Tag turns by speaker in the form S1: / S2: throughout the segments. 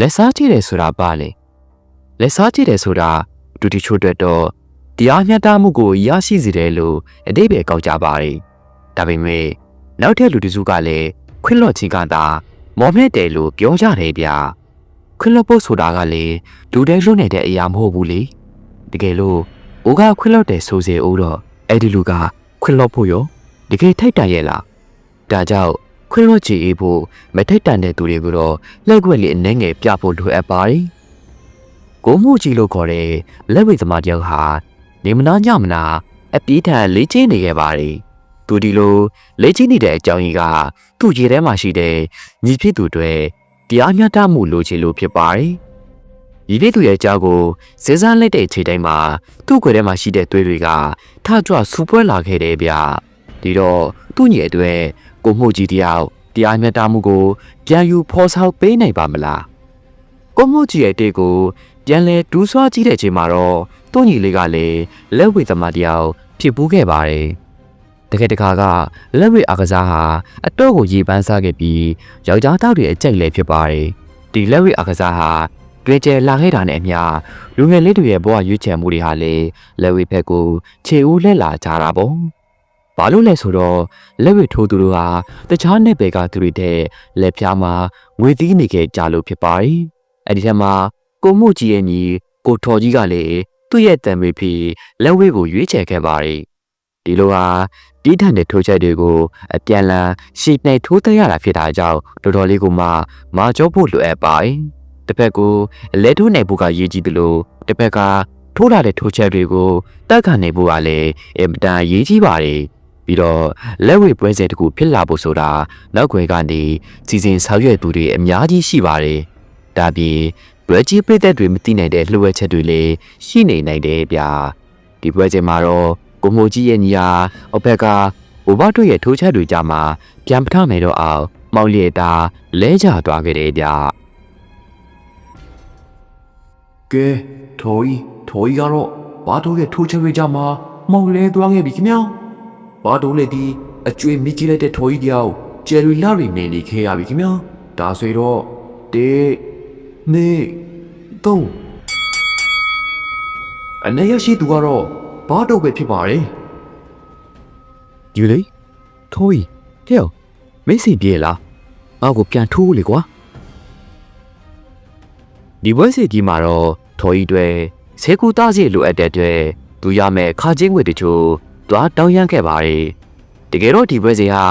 S1: လက်စားကြည့်တယ်ဆိုတာပါလေလက်စားကြည့်တယ်ဆိုတာဒူတီချိုအတွက်တော့တရားမျှတမှုကိုရရှိစေတယ်လို့အတိတ်ပဲကောက်ကြပါတယ်ဒါပေမဲ့နောက်ထပ်လူတစုကလည်းခွင့်လွှတ်ခြင်းကသာမော်မြက်တယ်လို့ပြောကြတယ်ဗျခွင့်လွှတ်ဖို့ဆိုတာကလည်းဒူတဲလွတ်နေတဲ့အရာမဟုတ်ဘူးလေတကယ်လို့အိုကခွင့်လွှတ်တယ်ဆိုစေဦးတော့အဲ့ဒီလူကခွင့်လွှတ်ဖို့ရောတကယ်ထိုက်တန်ရဲ့လားဒါကြောင့် ခွင့်လွှတ်ချေအေးဖို့မထိုက်တန်တဲ့သူတွေကိုတော့လက်ွက်လေးအနှဲငယ်ပြဖို့လိုအပ်ပါတယ်ကိုမှုကြီးလို့ခေါ်တဲ့လက်ဝိသမားတယောက်ဟာနေမနာညမနာအပြေးထန်လေးချင်းနေခဲ့ပါတယ်သူဒီလိုလေးချင်းနေတဲ့အကြောင်းကြီးကသူ့ရေထဲမှာရှိတဲ့ညီဖြစ်သူတွေတရားမျှတမှုလိုချင်လို့ဖြစ်ပါတယ်ညီဖြစ်သူရဲ့အကြောင်းကိုစေစားလိုက်တဲ့ချိန်တိုင်းမှာသူ့ခွေထဲမှာရှိတဲ့သွေးတွေကထကြွဆူပွဲလာခဲ့တယ်ဗျဒီတော့သူ့ညီအတွက် ကိုမှုကြီးတယောက်တရားမျှတမှုကိုပြန်ယူဖော်ဆောင်ပေးနိုင်ပါမလားကိုမှုကြီးရဲ့တေးကိုပြန်လဲဒူးဆွားကြည့်တဲ့ချိန်မှာတော့သူ့ညီလေးကလည်းလက်ဝေသမားတယောက်ဖြစ်ပူးခဲ့ပါတယ်တကယ်တခါကလက်ဝေအားကစားဟာအတော့ကိုရေပန်းစားခဲ့ပြီးယောက်ျားတောက်တွေအကြိုက်လည်းဖြစ်ပါတယ်ဒီလက်ဝေအားကစားဟာတွေ့ကျလာခဲ့တာနဲ့အမျှလူငယ်လေးတွေရဲ့ဘဝရွေးချယ်မှုတွေဟာလည်းလက်ဝေဘက်ကိုခြေဦးလက်လာကြတာပေါ့ ဘာလို့လဲဆိုတော့လက်ဝေထိုးသူတို့ဟာတခြားနယ်ပယ်ကသူတွေတဲ့လက်ဖြားမှာငွေသီးနေခဲ့ကြလို့ဖြစ်ပါတယ်အဲ့ဒီထက်မှာကိုမှုကြီးရဲ့ညီကိုထော်ကြီးကလည်းသူ့ရဲ့တံမေဖြစ်လက်ဝဲကိုရွေးချယ်ခဲ့ပါတယ်။ဒီလိုဟာတီးထန်တဲ့ထိုးချက်တွေကိုအပြန်လန်ရှေ့နှိပ်ထိုးသက်ရတာဖြစ်တာကြောင့်တော်တော်လေးကိုမှမာကြောဖို့လိုအပ်ပါတယ်။တစ်ဖက်ကိုလဲထိုးနိုင်ဖို့ကရည်ကြီးတယ်လို့တစ်ဖက်ကထိုးလာတဲ့ထိုးချက်တွေကိုတက်ခံနိုင်ဖို့ကလည်းအင်မတန်ရည်ကြီးပါတယ်။ ပြီးတော့လက်ဝဲပွဲစဉ်တစ်ခုဖြစ်လာဖို့ဆိုတာနောက်ွယ်ကနေစီစဉ်ဆောင်ရွက်သူတွေအများကြီးရှိပါတယ်။ဒါပြင်ပွဲကြီးပြည်သက်တွေမသိနိုင်တဲ့လှုပ်ဝက်ချက်တွေလည်းရှိနေနိုင်တယ်ဗျာဒီပွဲချိန်မှာတော့ကိုမိုကြီးရဲ့ညီဟာအဖက်ကဘိုဘတို့ရဲ့ထိုးချက်တွေကြမှာပြန်ပထမယ်တော့အောင်မောင်လျက်တာလဲကျသွားခဲ့တယ်ဗျာ
S2: ကဲထော်ကြီးထော်ကြီးကတော့ဘာတို့ရဲ့ထိုးချက်တွေကြမှာမောင်လဲသွားခဲ့ပြီခင်ဗျာ ဘာတို့လည်းဒီအကျွေးမိကြီးလိုက်တဲ့ထော်ကြီးတယောက်ကျယ်ရီလာရီနေနေခဲ့ရပြီခင်ဗျာဒါဆိုတော့တေနေသုံးအနေရရှိသူကတော့ဘာတို့ပဲဖြစ်ပါတယ်
S1: ယူလေထိုးကြီးဟဲ့မိတ်စီပြေလားငါ့ကိုပြန်ထိုးလေကွာဒီပွဲစီကြီးမှာတော့ထော်ကြီးတွေဆဲကူသားစီလိုအပ်တဲ့အတွက်သူရမယ်ခါချင်းငွေတချို့ သွားတောင်းရမ်းခဲ့ပါတယ်တကယ်တော့ဒီပွဲစီဟာ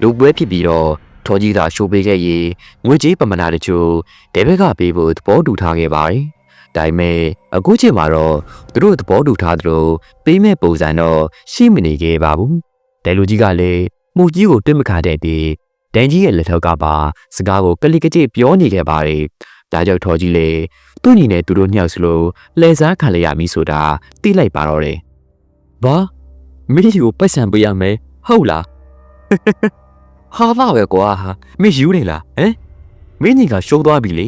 S1: လူပွဲဖြစ်ပြီးတော့ထော်ကြီးသာရှိုးပေးခဲ့ရင်ငွေကြေးပမာဏတချို့ဒေဘက်ကပေးဖို့သဘောတူထားခဲ့ပါတယ်ဒါပေမဲ့အခုချိန်မှာတော့သူတို့သဘောတူထားသလိုပေးမဲ့ပုံစံတော့ရှိမနေခဲ့ပါဘူးဒဲလူကြီးကလည်းမှုကြီးကိုတွင့်မခါတဲ့ပြီးဒန်ကြီးရဲ့လက်ထောက်ကပါစကားကိုကလိကကြိပြောနေခဲ့ပါတယ်ဒါကြောင့်ထော်ကြီးလေသူ့ညီနဲ့သူတို့ညှောက်စလို့လှည့်စားခံလိုက်ရမည်ဆိုတာသိလိုက်ပါတော့တယ်ဘာ မင်းကြီးကိုပတ်စံပေးရမယ်ဟုတ်လားဟာလာပဲကွာဟာမင်းယူနေလားဟမ်မင်းကြီးကရှိုးသွားပြီလေ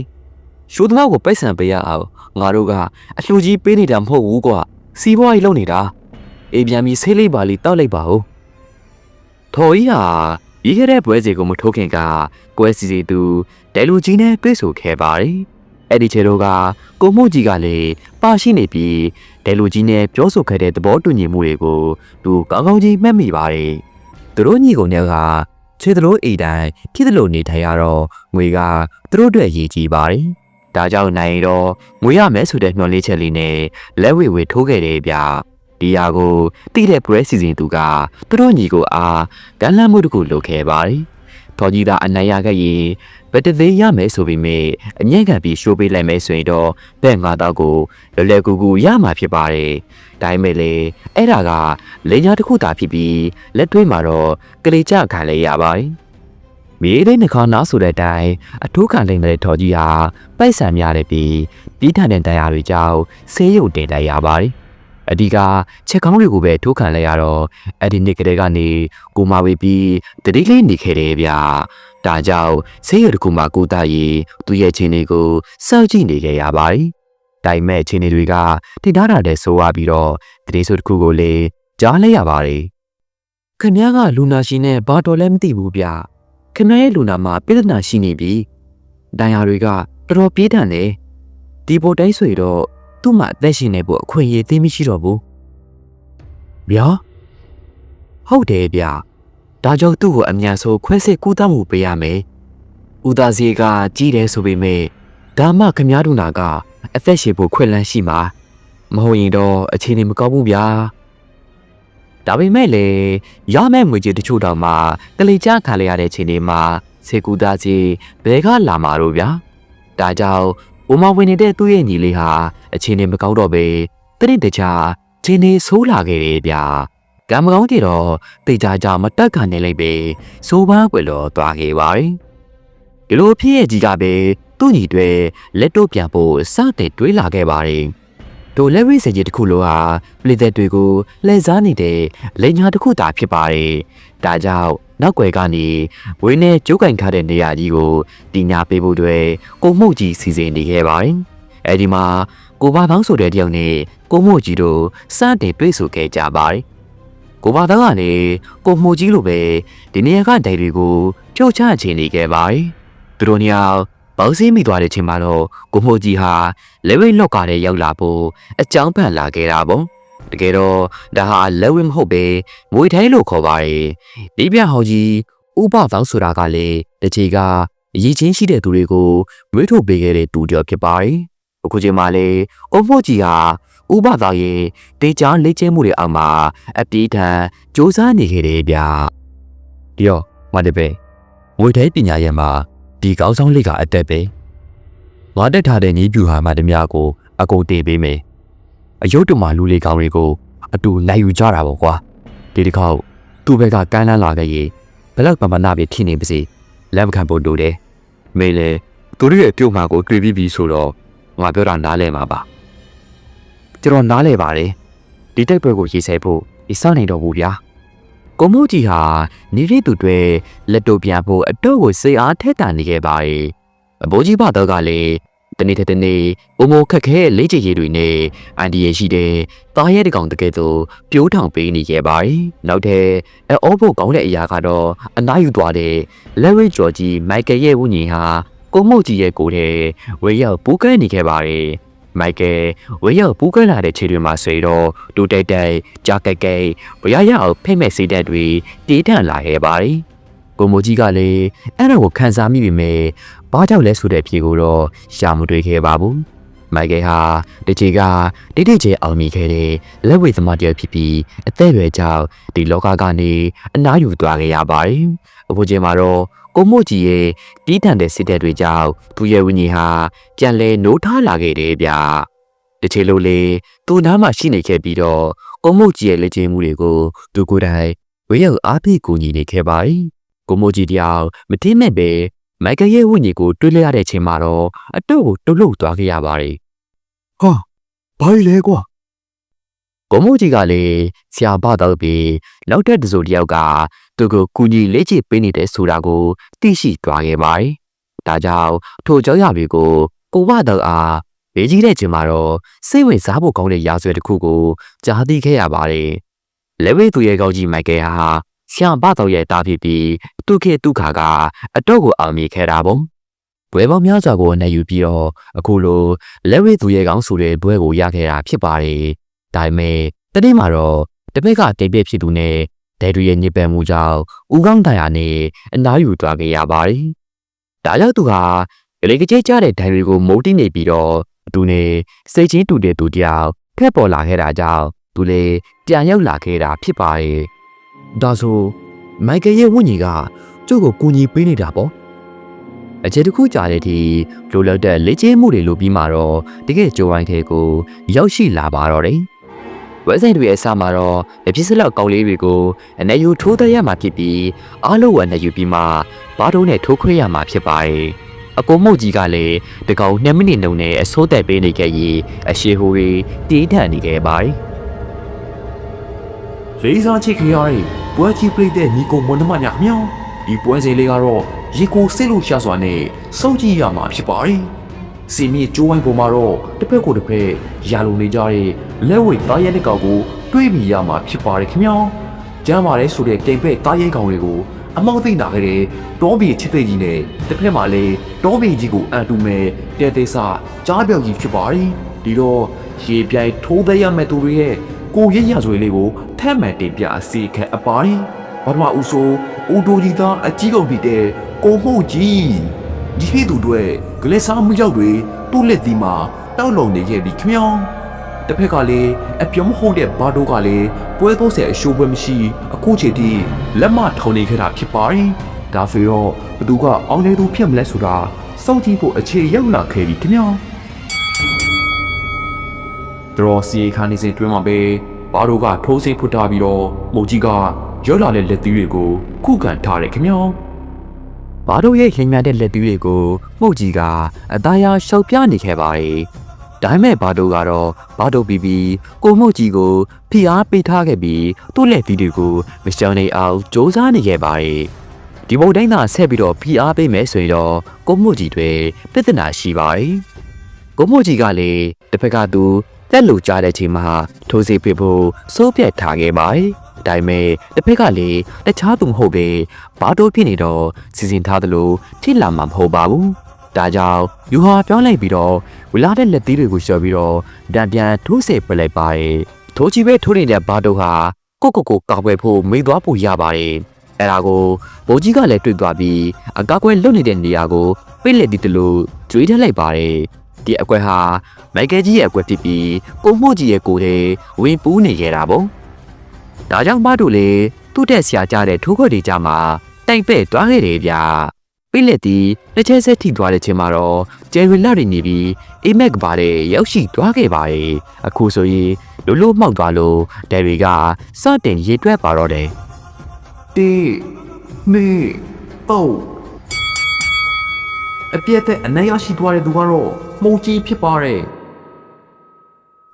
S1: ရှိုးသမားကိုပိုက်ဆံပေးရအောင်ငါတို့ကအလှူကြီးပေးနေတာမဟုတ်ဘူးကွာစီးပွားရေးလုပ်နေတာအေးပြန်ပြီးဆေးလေးပါလေးတောက်လိုက်ပါဦးထော်ကြီးဟာပြီးခဲ့တဲ့ပွဲစီကိုမထိုးခင်ကကွဲစီစီသူဒဲလူကြီးနဲ့တွေ့ဆုံခဲ့ပါတယ် အဲ့ဒီချေတော့ကကိုမို့ကြီးကလည်းပါရှိနေပြီးဒဲလူကြီးနဲ့ပြောဆိုခဲ့တဲ့သဘောတူညီမှုတွေကိုသူကောင်းကောင်းကြီးမှတ်မိပါတယ်သူတို့ညီကိုနဲ့ကချေသလိုအိမ်တိုင်းဖြစ်သလိုနေထိုင်ရတော့ငွေကသူတို့အတွက်ရည်ကြီးပါတယ်။ဒါကြောင့်နိုင်တော့ငွေရမယ်ဆိုတဲ့မျှော်လင့်ချက်လေးနဲ့လက်ဝေဝေထိုးခဲ့တယ်ဗျ။ဒီဟာကိုတိတဲ့ press စီစဉ်သူကသူတို့ညီကိုအားကမ်းလှမ်းမှုတစ်ခုလုပ်ခဲ့ပါတယ်။တော်ကြီးသားအနိုင်ရခဲ့ရင် ဗတသေးရမယ်ဆိုပေမဲ့အညံ့ခံပြီးရှိုးပေးလိုက်မယ်ဆိုရင်တော့ဘက်ငါတော့ကိုလွယ်လွယ်ကူကူရမှာဖြစ်ပါတယ်။ဒါပေမဲ့လေအဲ့ဒါကလိညာတစ်ခုသာဖြစ်ပြီးလက်တွေးမှာတော့ကလေးကြခံလဲရပါတယ်။မြေသိနှခါနာဆိုတဲ့အတိုင်းအထိုးခံလိမ့်တဲ့ထော်ကြီးဟာပိုက်ဆံများတယ်ပြီးပြီးထန်တဲ့တရားတွေကြောင့်ဆေးရုံတင်လိုက်ရပါတယ်။ အဒီကချက်ကောင်းတွေကိုပဲထိုးခံလိုက်ရတော့အဲ့ဒီနေ့ကလေးကနေကိုမဝေပြီးတတိလေးနေခဲ့တယ်ဗျ။ဒါကြောင့်ဆေးရုံတစ်ခုမှာကိုသားရီသူ့ရဲ့ချင်းတွေကိုစောင့်ကြည့်နေခဲ့ရပါတယ်။တိုင်မဲ့ချင်းတွေကထိထားတာတဲ့ဆိုရပြီးတော့တတိဆိုတစ်ခုကိုလေကြားလိုက်ရပါတယ်။ခင်ဗျားကလူနာရှင်နဲ့ဘာတော်လဲမသိဘူးဗျ။ခင်ဗျားရဲ့လူနာမှာပြဿနာရှိနေပြီ။ဒဏ်ရာတွေကတော်တော်ပြေးတန်တယ်ဒီပိုတိုင်းဆိုရတော့ သူ့မှာအသက်ရှင်နေဖို့အခွင့်အရေးသိမရှိတော့ဘူးဗျာဟုတ်တယ်ဗျာဒါကြောင့်သူ့ကိုအမြန်ဆုံးခွဲစစ်ကူးတတ်မှုပေးရမယ်ဦးသားစီကကြီးတယ်ဆိုပေမဲ့ဒါမှခမားတို့နာကအသက်ရှင်ဖို့ခွင့်လန်းရှိမှာမဟုတ်ရင်တော့အခြေအနေမကောင်းဘူးဗျာဒါပေမဲ့လေရမယ့်ငွေကြေးတချို့တော့မှကလေးကြခံရတဲ့ချိန်တွေမှာစေကူသားစီဘယ်ကလာမှာတော့ဗျာဒါကြောင့် ဦးမဝင်နေတဲ့သူ့ရဲ့ညီလေးဟာအခြေအနေမကောင်းတော့ပဲတနေ့တခြားချိန်နေဆိုးလာခဲ့တယ်ဗျာကံမကောင်းကြတော့တေချာချာမတက်ခံနေလိုက်ပဲစိုးပန်းွယ်လောသွားခဲ့ပါတယ်ဒီလိုဖြစ်ရဲ့ကြီးကပဲသူ့ညီတွေလက်တော့ပြန်ဖို့စတဲ့တွေးလာခဲ့ပါတယ် တို့လက်ဝိစေကြီးတစ်ခုလိုဟာပလီသက်တွေကိုလှည့်စားနေတဲ့လက်ညာတစ်ခုတာဖြစ်ပါတယ်ဒါကြောင့်နောက်ွယ်ကနေဝင်းနဲ့ကျုပ်ကင်ခါတဲ့နေရာကြီးကိုတင်ညာပေးဖို့အတွက်ကိုမှုတ်ကြီးစီစဉ်နေခဲ့ပါတယ်အဲဒီမှာကိုဘာပေါင်းဆိုတဲ့တယောက်နဲ့ကိုမှုတ်ကြီးတို့စတဲ့တွေ့ဆိုခဲ့ကြပါတယ်ကိုဘာသားကလည်းကိုမှုတ်ကြီးလိုပဲဒီနေရာကဒိုင်တွေကိုကြောက်ချချင်နေခဲ့ပါတယ်သူတို့ညောင် ပေါင်းစည်းမိသွားတဲ့ချိန်မှာတော့ကိုမှုတ်ကြီးဟာလက်ဝိတ်လော့ကားတဲ့ရောက်လာဖို့အကြောင်းပန်လာခဲ့တာပေါ့တကယ်တော့ဒါဟာလက်ဝိတ်မဟုတ်ပဲငွေထိုင်းလို့ခေါ်ပါတယ်ဒီပြဟောင်းကြီးဥပပေါင်းဆိုတာကလည်းတချီကအရေးချင်းရှိတဲ့သူတွေကိုမွေးထုတ်ပေးခဲ့တဲ့တူကြော်ဖြစ်ပါတယ်အခုချိန်မှာလေအုံဖို့ကြီးဟာဥပသားရဲ့တေချာလေ့ကျင့်မှုတွေအောက်မှာအပြေးထန်စ조사နေခဲ့တယ်ဗျဒီရောမတပဲငွေထိုင်းပညာရဲ့မှာ ဒီကောင်းဆောင်လေးကအတက်ပဲငါတက်ထားတဲ့ညီးပြူဟာမှတမကိုအကုန်တေးပေးမယ်အယုတ်တမလူလေးကောင်းတွေကိုအတူနိုင်ယူကြတာပေါ့ကွာဒီတစ်ခေါက်သူ့ဘက်ကကမ်းလန်းလာခဲ့ရင်ဘလောက်ပမာဏပဲဖြစ်နေပါစေလက်မခံဖို့လိုတယ်မေလေသူတို့ရဲ့ပြုတ်မှကိုကြွေပြီးပြီဆိုတော့ငါပြောတာနားလဲမှာပါကျွန်တော်နားလဲပါတယ်ဒီတိုက်ပွဲကိုရေးဆဲဖို့ဒီစောင့်နေတော့ဘူးဗျာ ကိုမို့ကြီးဟာနေရသူတွေလက်တို့ပြန်ဖို့အတော့ကိုစိတ်အားထက်တာနေခဲ့ပါတယ်အဘိုးကြီးဘတော့ကလည်းတနေ့တစ်နေ့အမိုးခက်ခဲလေးချေရည်တွေနဲ့အန်ဒီရရှိတဲ့တာရဲတကောင်တကယ်ဆိုပြိုးထောင်ပေးနေခဲ့ပါတယ်နောက်ထပ်အောဖို့ကောင်းတဲ့အရာကတော့အနားယူသွားတဲ့လက်ဝဲကျော်ကြီးမိုက်ကယ်ရဲ့ဝိညာဉ်ဟာကိုမုတ်ကြီးရဲ့ကိုယ်ထဲဝေရောက်ပူးကဲနေခဲ့ပါတယ် မိုက်ကယ်ဝေရောက်ပူးကဲလာတဲ့ခြေတွေမှာဆွေတော့တူတိုက်တိုက်ကြာကက်ကက်ဘရရအောင်ဖိတ်မဲ့စိတ်ဓာတ်တွေတေးထန်လာခဲ့ပါတယ်ကိုမိုကြီးကလည်းအဲ့ဒါကိုခံစားမိပြီမဲ့ဘာကြောင့်လဲဆိုတဲ့အဖြေကိုတော့ရှာမတွေ့ခဲ့ပါဘူးမိုက်ကယ်ဟာတချီကတိတိကျအောင်မိခဲ့တဲ့လက်ဝဲသမားတယောက်ဖြစ်ပြီးအသက်အရွယ်ကြောင့်ဒီလောကကနေအနားယူသွားခဲ့ရပါတယ်အခုချိန်မှာတော့ ကိုမို့ကြီးရဲ့တီးတန်တဲ့စစ်တပ်တွေကြောင့်သူရဲ့ဝိညာဉ်ဟာကြံလဲနိုးထားလာခဲ့တယ်ဗျတချီလိုလေသူနားမှာရှိနေခဲ့ပြီးတော့ကိုမို့ကြီးရဲ့လက်ကျင်းမှုတွေကိုသူကိုယ်တိုင်ဝေရောက်အားပေးကူညီနေခဲ့ပါတယ်ကိုမို့ကြီးတယောက်မထင်းမဲ့ပဲမိုက်ကယ်ရဲ့ဝိညာဉ်ကိုတွေးလိုက်ရတဲ့အချိန်မှာတော့အတော့ကိုတုတ်လုတ်သွားခဲ့ရပါတယ်
S2: ဟာဘာကြီးလဲကွာ
S1: ကိုမို့ကြီးကလည်းဆရာဘတော့ပြီးနောက်တဲ့တစုံတစ်ယောက်က သူကိုကူညီလေ့ကျင့်ပေးနေတဲ့ဆိုတာကိုသိရှိသွားခဲ့ပါတယ်။ဒါကြောင့်ထိုကြောက်ရပြီကိုကိုဘတော့အားဘေးကြီးတဲ့ချိန်မှာတော့စိတ်ဝင်စားဖို့ကောင်းတဲ့ရာဇဝဲတစ်ခုကိုကြားသိခဲ့ရပါတယ်။လက်ဝဲသူရဲ့ကောက်ကြီးမိုက်ကယ်ဟာဆရာဘတော့ရဲ့တားဖြစ်ပြီးသူခေသူခါကအတော့ကိုအောင်မြင်ခဲ့တာပေါ့။ဘွဲပေါင်းများစွာကိုအနက်ယူပြီးတော့အခုလိုလက်ဝဲသူရဲ့ကောင်းဆိုတဲ့ဘွဲကိုရခဲ့တာဖြစ်ပါတယ်။ဒါပေမဲ့တနေ့မှာတော့တပည့်ကတိတ်ပြစ်ဖြစ်သူနဲ့ ဒဲတူရဲ့ညစ်ပတ်မှုကြောင့်ဦးကောင်းတိုင်ယာနဲ့အနားယူသွားခဲ့ရပါတယ်။ဒါကြောင့်သူဟာကလေးကကြေးကြတဲ့ဒိုင်တွေကိုမိုးတိနေပြီးတော့သူနဲ့စိတ်ချင်းတူတဲ့သူတယောက်ခက်ပေါ်လာခဲ့တာကြောင့်သူလည်းပြန်ရောက်လာခဲ့တာဖြစ်ပါတယ်။ဒါဆိုမိုက်ကယ်ရဲ့ဝိညာဉ်ကကျုပ်ကိုကူညီပေးနေတာပေါ့။အခြေတစ်ခုကြာတဲ့အထိလိုလောက်တဲ့လေ့ကျင့်မှုတွေလုပ်ပြီးမှတော့တကယ်ကြိုးဝိုင်းထဲကိုရောက်ရှိလာပါတော့တယ်။ ဝက်ဆိုင်တွေအစမှာတော့အဖြစ်စလောက်ကောင်းလေးတွေကိုအနေယူထိုးသက်ရမှာဖြစ်ပြီးအားလုံးဝအနေယူပြီးမှဘာတုံးနဲ့ထိုးခွဲရမှာဖြစ်ပါတယ်။အကိုမုတ်ကြီးကလည်းတကောင်2မိနစ်နှုံနဲ့အစိုးတက်ပေးနေခဲ့ရင်အရှိဟိုတွေတီးထန်နေခဲ့ပါတယ်
S2: လေးစားချစ်ခင်ရတဲ့ပွဲကြီးပြိတဲ့ညီကိုမွန်နှမညာခမြောင်းဒီပွဲစဉ်လေးကတော့ရေကိုစစ်လို့ရှာစွာနဲ့စောင့်ကြည့်ရမှာဖြစ်ပါတယ် စီမီကျိုးဝိုင်းပေါ်မှာတော့တစ်ဖက်ကိုတစ်ဖက်ရာလုံနေကြတဲ့လက်ဝဲတားရဲလက်ကောင်ကိုတွေးမိရမှာဖြစ်ပါတယ်ခင်ဗျာကျမ်းပါတယ်ဆိုတဲ့တိမ်ပဲ့တားရဲကောင်တွေကိုအမောက်သိမ့်တာကလေးတောဘီချစ်သိကြီးနဲ့တစ်ဖက်မှာလည်းတောဘီကြီးကိုအန်တူမဲ့တဲသေးစာကြားပြောင်ကြီးဖြစ်ပါရီဒီတော့ရေပြိုင်ထိုးသေးရမဲ့သူတွေရဲ့ကိုရရဆွေလေးကိုထက်မှန်တင်ပြအစီခက်အပါရီဘာမှဦးဆိုဦးတိုကြီးသားအကြီးကုန်ဖြစ်တဲ့ကိုမှုတ်ကြီး ဒီဖြစ်သူတွေဂလက်စားမှုရောက်တွေသူ့လက်ဒီမှာတောက်လုံနေခဲ့ပြီးခမောင်းတစ်ဖက်ကလည်းအပြုံးဟုတ်တဲ့ဘာတို့ကလည်းပွဲသုံးဆယ်အရှိုးပွဲမရှိအခုချိန်ထိလက်မထောင်နေခဲ့တာဖြစ်ပါတယ်။ဒါဆိုတော့ဘသူကအောင်းနေသူဖြစ်မလဲဆိုတာစောင့်ကြည့်ဖို့အခြေရောက်လာခဲ့ပြီခင်ဗျာ။တော်စီခါနေစဉ်တွင်းမှာပဲဘာတို့ကထိုးစိတ်ဖွတ်ထားပြီးတော့မုတ်ကြီးကရောက်လာတဲ့လက်သီးတွေကိုခုခံထားတယ်ခင်ဗျာ။
S1: ဘာတို့ရဲ့လိမ်မြတဲ့လက်သီးတွေကိုမှုတ်ကြီးကအသားရရှောက်ပြနေခဲ့ပါတယ်။ဒါပေမဲ့ဘာတို့ကတော့ဘာတို့ပြီးပြီးကိုမှုတ်ကြီးကိုဖိအားပေးထားခဲ့ပြီးသူ့လက်သီးတွေကိုမရှောင်နေအောင်စ조사နေခဲ့ပါတယ်။ဒီဘုတ်တိုင်းသာဆက်ပြီးတော့ဖိအားပေးမယ်ဆိုရင်တော့ကိုမှုတ်ကြီးတွေပြဿနာရှိပါတယ်။ကိုမှုတ်ကြီးကလည်းတစ်ဖက်ကသူ တက်လူကြတဲ့ချိန်မှာထိုးစီပြဖို့စိုးပြတ်ထားခဲ့ပါတယ်။ဒါပေမဲ့တစ်ဖက်ကလည်းတခြားသူမဟုတ်ပဲဘာတို့ဖြစ်နေတော့စီစဉ်ထားသလိုထိလာမှာမဟုတ်ပါဘူး။ဒါကြောင့်ယူဟာပြောင်းလိုက်ပြီးတော့ဝလာတဲ့လက်သီးတွေကိုလျှော်ပြီးတော့တံပြန်ထိုးစေပလိုက်ပါတယ်။ထိုးချီပဲထိုးနေတဲ့ဘာတို့ဟာကိုကိုကိုကောက်ွယ်ဖို့မိသွားဖို့ရပါတယ်။အဲဒါကိုဘိုးကြီးကလည်းတွေ့သွားပြီးအကောက်ွယ်လွတ်နေတဲ့နေရာကိုပိတ်လက်တီတလို့ကျွေးထက်လိုက်ပါတယ်။ ဒီအကွက်ဟာမိုက်ကယ်ကြီးရဲ့အကွက်ဖြစ်ပြီးကိုမှုကြီးရဲ့ကိုယ်ထဲဝင်ပူးနေရတာပေါ့။ဒါကြောင့်မတို့လေသူ့တက်ဆရာကြတဲ့ထိုးခွက်တွေကြမှာတိုင်ပဲ့သွားခဲ့တယ်ဗျာ။ပိတ်လက်တီတစ်ချက်ဆက်ထိသွားတဲ့ချိန်မှာတော့ဂျယ်ရီလာရီနေပြီးအိမက်ကပါတဲ့ရောက်ရှိသွားခဲ့ပါတယ်။အခုဆိုရင်လိုလိုမှောက်သွားလို့ဒယ်ရီကစတင်ရေတွက်ပါတော့တယ်
S2: တေမေပေါ့ အပြည့်တဲ့အနိုင်ရရှိသွားတဲ့သူကတော့မုံကြီးဖြစ်ပါတယ်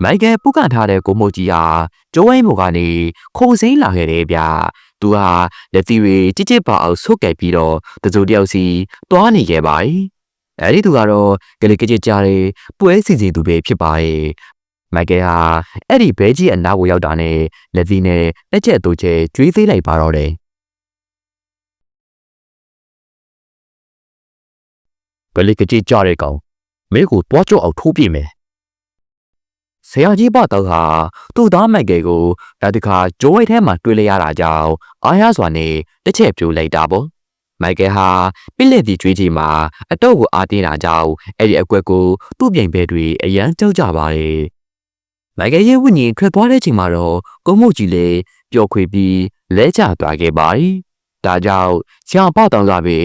S1: မိုက်ကယ်ပုတ်ကန်ထားတဲ့ကိုမိုကြီးဟာကျိုးဝိုင်းမိုကနေခိုးစိမ့်လာခဲ့တယ်ဗျ။သူဟာလက်သီးတွေကြစ်ကြစ်ပါအောင်ဆုတ်ကပ်ပြီးတော့တစုတယောက်စီတွားနေခဲ့ပါ යි ။အဲဒီသူကတော့ကလေးကကြစ်ကြတဲ့ပွဲစီစီသူပဲဖြစ်ပါရဲ့။မိုက်ကယ်ဟာအဲ့ဒီဘဲကြီးအနားကိုရောက်တာနဲ့လက်သီးနဲ့လက်ချက်တို့ချဲကျွေးသေးလိုက်ပါတော့တယ်။ ကလေးကကြစ်ကြတဲ့ကောင်မင်းကိုတွားကြောက်အောင်ထိုးပြမယ်ဆရာကြီးဘတော့ဟာသူ့သားမိုက်ကယ်ကိုနောက်တစ်ခါဂျိုးဝိုက်ထဲမှာတွေ့လိုက်ရတာကြောင့်အားရစွာနဲ့တစ်ချက်ပြိုလိုက်တာပေါ့မိုက်ကယ်ဟာပြစ်လက်တီကျွေးကြီးမှာအတော့ကိုအားတင်းတာကြောင့်အဲ့ဒီအကွက်ကိုသူ့ပြိုင်ဘဲတွေအရန်ကြောက်ကြပါတယ်မိုက်ကယ်ရဲ့ဝိညာဉ်ထွက်သွားတဲ့ချိန်မှာတော့ကုန်းမုတ်ကြီးလည်းပျော်ခွေပြီးလဲကျသွားခဲ့ပါတယ်ဒါကြောင့်ဆရာဘတော့ကပဲ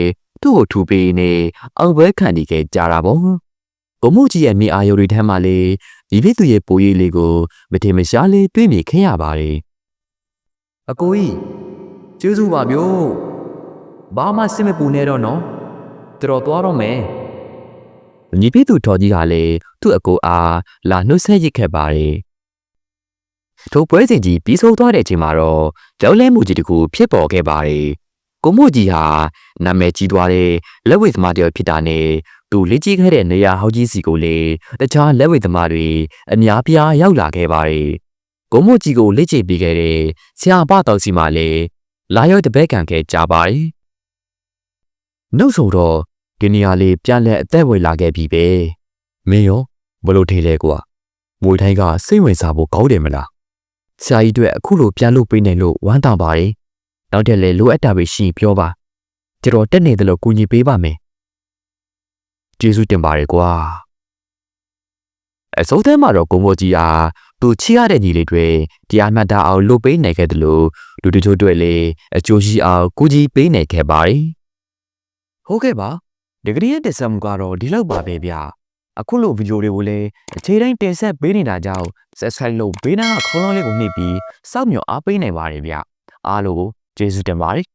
S1: သူ့ကိုထူပေးနေအောင်ပွဲခံနေခဲ့ကြတာပေါ့ကုန်းမုတ်ကြီးရဲ့မိအာယုတွေထဲမှာလည်းဒီပြည့်သူရဲ့ပိုးရည်လေးကိုမထင်မရှားလေးတွေးမိခင်ရပါတယ်။အကိုကြီးကျေးဇူးပါမျိုး။ဘာမှစစ်မပူနဲ့တော့နော်။တော်တော်သွားတော့မယ်။ညီပြည့်သူတော်ကြီးကလည်းသူ့အကိုအားလာနှုတ်ဆက်ရစ်ခဲ့ပါတယ်။ထိုပွဲစဉ်ကြီးပြီးဆုံးသွားတဲ့အချိန်မှာတော့ကြောက်လဲမှုကြီးတစ်ခုဖြစ်ပေါ်ခဲ့ပါတယ်။ ကိုမို့ကြီးဟာနာမည်ကြီးသွားတဲ့လက်ဝဲသမားတယောက်ဖြစ်တာနဲ့သူလက်ကြီးခဲ့တဲ့နေရာဟောက်ကြီးစီကိုလေတခြားလက်ဝဲသမားတွေအများပြားရောက်လာခဲ့ပါတယ်။ကိုမို့ကြီးကိုလက်ချေပေးခဲ့တဲ့ဆရာဘတော်စီမှလည်းလာရောက်တပည့်ခံခဲ့ကြပါတယ်။နှုတ်ဆိုတော့ဒီနေရာလေးပြန်လဲအသက်ဝင်လာခဲ့ပြီပဲ။မင်းရောဘလို့ထေးလဲကွာ။မွေထိုင်းကစိတ်ဝင်စားဖို့ကောင်းတယ်မလား။ဆရာကြီးတို့အခုလိုပြန်လို့ပေးနိုင်လို့ဝမ်းသာပါတယ်။ နောက်တက်လေလိုအပ်တာပဲရှိရင်ပြောပါ။ကျွန်တော်တက်နေတယ်လို့ကူညီပေးပါမယ်။ကျေးဇူးတင်ပါတယ်ကွာ။အစိုးတဲ့မှာတော့ကိုမိုကြီးအားသူချီရတဲ့ညီလေးတွေတရားမှတ်တာအောင်လုပ်ပေးနိုင်ခဲ့တယ်လို့လူတချို့တွေလည်းအကျိုးရှိအောင်ကူညီပေးနိုင်ခဲ့ပါတယ်။ဟုတ်ကဲ့ပါဒီကနေ့ရဲ့တက်ဆက်မှုကတော့ဒီလောက်ပါပဲဗျ။အခုလိုဗီဒီယိုတွေကိုလည်းအခြေတိုင်းတင်ဆက်ပေးနေတာကြောင့် subscribe လုပ်ဘေးနားကခေါင်းလုံးလေးကိုနှိပ်ပြီးစောင့်မျှော်အားပေးနိုင်ပါတယ်ဗျ။အားလုံးကို ကျေးဇူးတင်ပါတယ်